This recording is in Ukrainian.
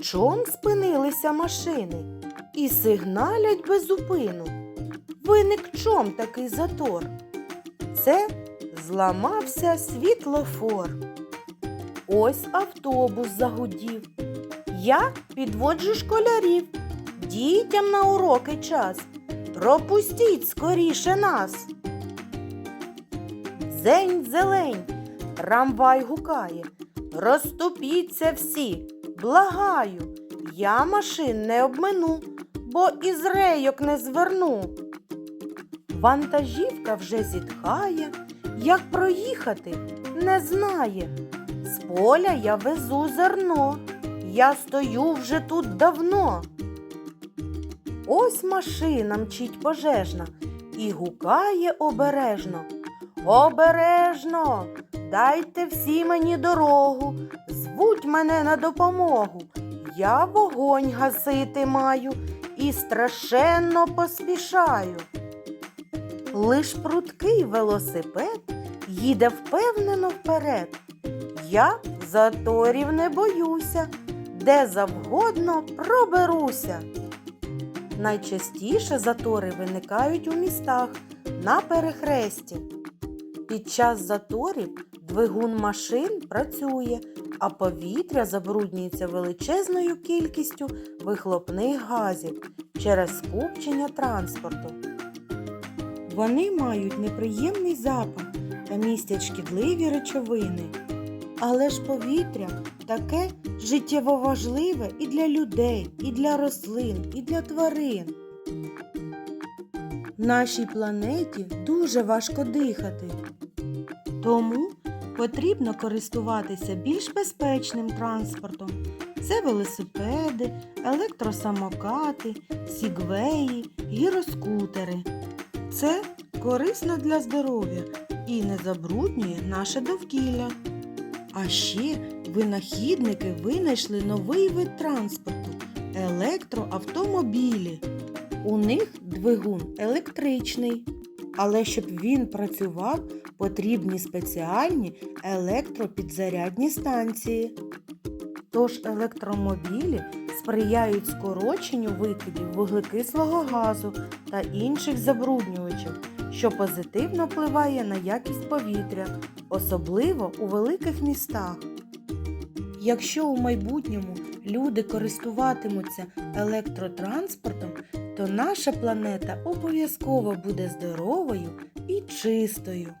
Чом спинилися машини і сигналять без зупину. Виник чом такий затор. Це зламався світлофор. Ось автобус загудів. Я підводжу школярів. Дітям на уроки час. Пропустіть скоріше нас. Зень зелень, трамвай гукає. Розступіться всі, благаю, я машин не обмину, бо із рейок не зверну. Вантажівка вже зітхає, як проїхати не знає. З поля я везу зерно, я стою вже тут давно. Ось машина мчить пожежна і гукає обережно. Обережно, дайте всі мені дорогу, звуть мене на допомогу. Я вогонь гасити маю і страшенно поспішаю. Лиш пруткий велосипед їде впевнено вперед. Я заторів не боюся, де завгодно проберуся. Найчастіше затори виникають у містах на перехресті. Під час заторів двигун машин працює, а повітря забруднюється величезною кількістю вихлопних газів через скупчення транспорту. Вони мають неприємний запах та містять шкідливі речовини. Але ж повітря таке життєво важливе і для людей, і для рослин, і для тварин. Нашій планеті дуже важко дихати. Тому потрібно користуватися більш безпечним транспортом. Це велосипеди, електросамокати, сігвеї, гіроскутери. Це корисно для здоров'я і не забруднює наше довкілля. А ще винахідники винайшли новий вид транспорту електроавтомобілі. У них двигун електричний. Але щоб він працював, потрібні спеціальні електропідзарядні станції. Тож електромобілі сприяють скороченню викидів вуглекислого газу та інших забруднювачів, що позитивно впливає на якість повітря, особливо у великих містах. Якщо у майбутньому люди користуватимуться електротранспортом, то наша планета обов'язково буде здоровою і чистою.